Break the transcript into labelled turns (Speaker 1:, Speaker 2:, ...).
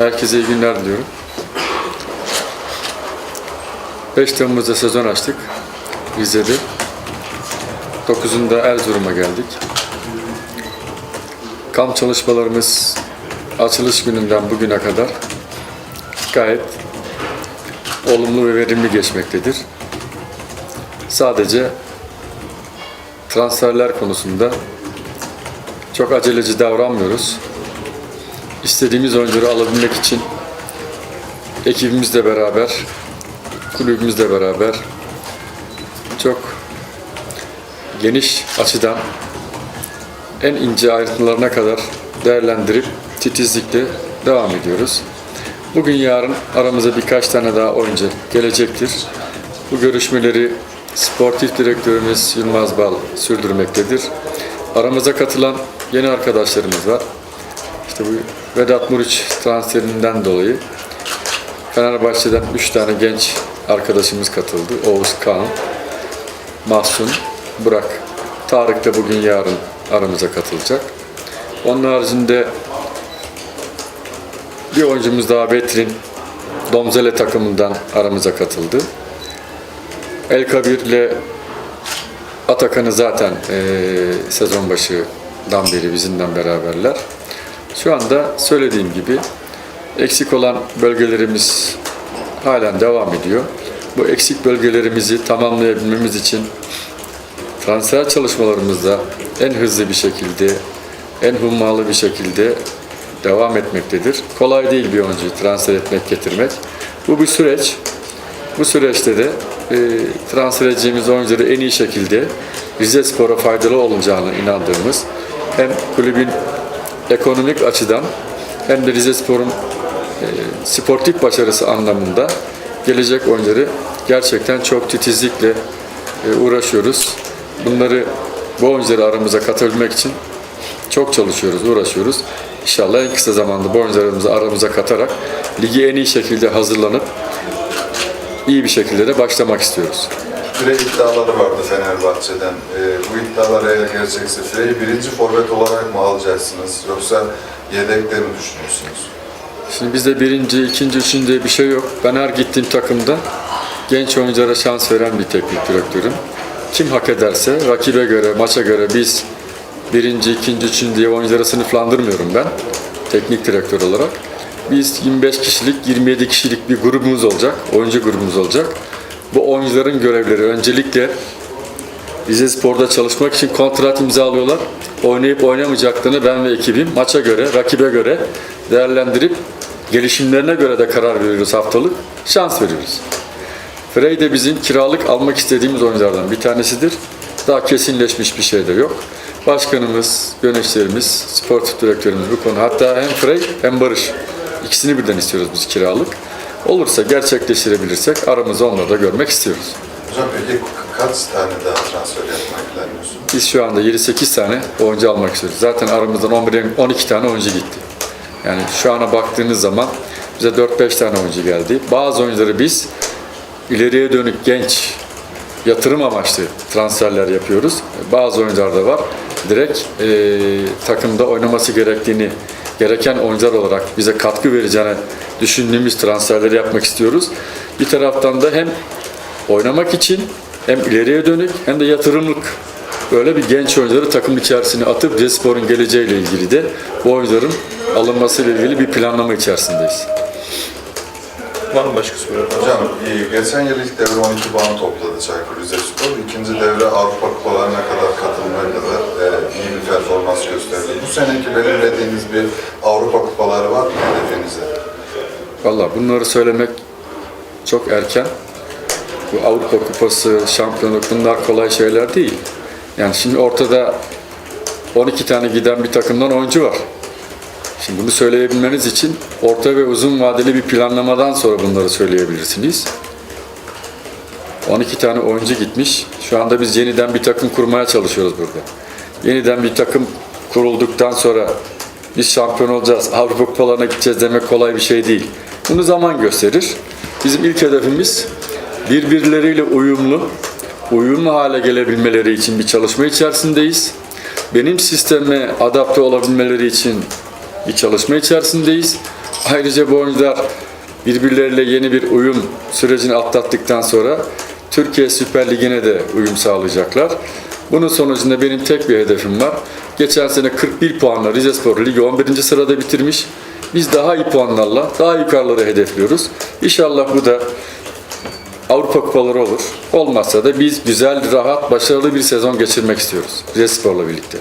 Speaker 1: Herkese iyi günler diliyorum. 5 Temmuz'da sezon açtık Rize'de. 9'unda Erzurum'a geldik. Kamp çalışmalarımız açılış gününden bugüne kadar gayet olumlu ve verimli geçmektedir. Sadece transferler konusunda çok aceleci davranmıyoruz istediğimiz oyuncuları alabilmek için ekibimizle beraber, kulübümüzle beraber çok geniş açıdan en ince ayrıntılarına kadar değerlendirip titizlikle devam ediyoruz. Bugün yarın aramıza birkaç tane daha oyuncu gelecektir. Bu görüşmeleri sportif direktörümüz Yılmaz Bal sürdürmektedir. Aramıza katılan yeni arkadaşlarımız var. İşte bu Vedat Muriç transferinden dolayı Fenerbahçe'den 3 tane genç arkadaşımız katıldı. Oğuz Kaan, Mahsun, Burak. Tarık da bugün yarın aramıza katılacak. Onun haricinde bir oyuncumuz daha Betrin Domzele takımından aramıza katıldı. El Kabir ile Atakan'ı zaten eee, sezon başından beri bizimle beraberler. Şu anda söylediğim gibi eksik olan bölgelerimiz halen devam ediyor. Bu eksik bölgelerimizi tamamlayabilmemiz için transfer çalışmalarımızda en hızlı bir şekilde, en hummalı bir şekilde devam etmektedir. Kolay değil bir oyuncuyu transfer etmek, getirmek. Bu bir süreç. Bu süreçte de e, transfer edeceğimiz oyuncuları en iyi şekilde Rize Spor'a faydalı olacağına inandığımız hem kulübün ekonomik açıdan hem de Rize Spor'un e, sportif başarısı anlamında gelecek oyuncuları gerçekten çok titizlikle e, uğraşıyoruz. Bunları bu oyuncuları aramıza katabilmek için çok çalışıyoruz, uğraşıyoruz. İnşallah en kısa zamanda bu oyuncularımızı aramıza katarak ligi en iyi şekilde hazırlanıp iyi bir şekilde de başlamak istiyoruz.
Speaker 2: Frey iddiaları vardı Fenerbahçe'den. Ee, bu iddialar eğer gerçekse Frey'i birinci forvet olarak mı alacaksınız yoksa yedekte mi düşünüyorsunuz?
Speaker 1: Şimdi bizde birinci, ikinci, üçüncü diye bir şey yok. Ben her gittiğim takımda genç oyunculara şans veren bir teknik direktörüm. Kim hak ederse rakibe göre, maça göre biz birinci, ikinci, üçüncü diye oyuncuları sınıflandırmıyorum ben teknik direktör olarak. Biz 25 kişilik, 27 kişilik bir grubumuz olacak, oyuncu grubumuz olacak. Bu oyuncuların görevleri öncelikle Rize Spor'da çalışmak için kontrat imzalıyorlar. Oynayıp oynamayacaklarını ben ve ekibim maça göre, rakibe göre değerlendirip gelişimlerine göre de karar veriyoruz haftalık. Şans veriyoruz. Frey de bizim kiralık almak istediğimiz oyunculardan bir tanesidir. Daha kesinleşmiş bir şey de yok. Başkanımız, yöneticilerimiz, sportif direktörümüz bu konu. Hatta hem Frey hem Barış. ikisini birden istiyoruz biz kiralık. Olursa gerçekleştirebilirsek aramızda onları da görmek istiyoruz.
Speaker 2: Hocam peki kaç tane daha transfer yapmayı planlıyorsunuz?
Speaker 1: Biz şu anda 7-8 tane oyuncu almak istiyoruz. Zaten aramızdan 11 12 tane oyuncu gitti. Yani şu ana baktığınız zaman bize 4-5 tane oyuncu geldi. Bazı oyuncuları biz ileriye dönük genç yatırım amaçlı transferler yapıyoruz. Bazı oyuncular da var. Direkt e, takımda oynaması gerektiğini gereken oyuncular olarak bize katkı vereceğini düşündüğümüz transferleri yapmak istiyoruz. Bir taraftan da hem oynamak için hem ileriye dönük hem de yatırımlık böyle bir genç oyuncuları takım içerisine atıp Cespor'un geleceğiyle ilgili de bu oyuncuların alınmasıyla ilgili bir planlama içerisindeyiz.
Speaker 3: Var mı başka soru?
Speaker 2: Hocam e, geçen yıl ilk devre 12 puan topladı Çaykur Rizespor. İkinci devre Avrupa Kupalarına kadar katılmaya kadar e, iyi bir performans gösterdi. Bu seneki belirlediğiniz bir Avrupa Kupaları var mı hedefinizde?
Speaker 1: Valla bunları söylemek çok erken. Bu Avrupa Kupası, şampiyonluk bunlar kolay şeyler değil. Yani şimdi ortada 12 tane giden bir takımdan oyuncu var. Şimdi bunu söyleyebilmeniz için orta ve uzun vadeli bir planlamadan sonra bunları söyleyebilirsiniz. 12 tane oyuncu gitmiş. Şu anda biz yeniden bir takım kurmaya çalışıyoruz burada. Yeniden bir takım kurulduktan sonra biz şampiyon olacağız, Avrupa kupalarına gideceğiz demek kolay bir şey değil. Bunu zaman gösterir. Bizim ilk hedefimiz birbirleriyle uyumlu, uyumlu hale gelebilmeleri için bir çalışma içerisindeyiz. Benim sisteme adapte olabilmeleri için bir çalışma içerisindeyiz. Ayrıca bu oyuncular birbirleriyle yeni bir uyum sürecini atlattıktan sonra Türkiye Süper Ligi'ne de uyum sağlayacaklar. Bunun sonucunda benim tek bir hedefim var. Geçen sene 41 puanla Rizespor Ligi 11. sırada bitirmiş. Biz daha iyi puanlarla daha yukarıları hedefliyoruz. İnşallah bu da Avrupa kupaları olur. Olmazsa da biz güzel, rahat, başarılı bir sezon geçirmek istiyoruz. Rizespor'la birlikte.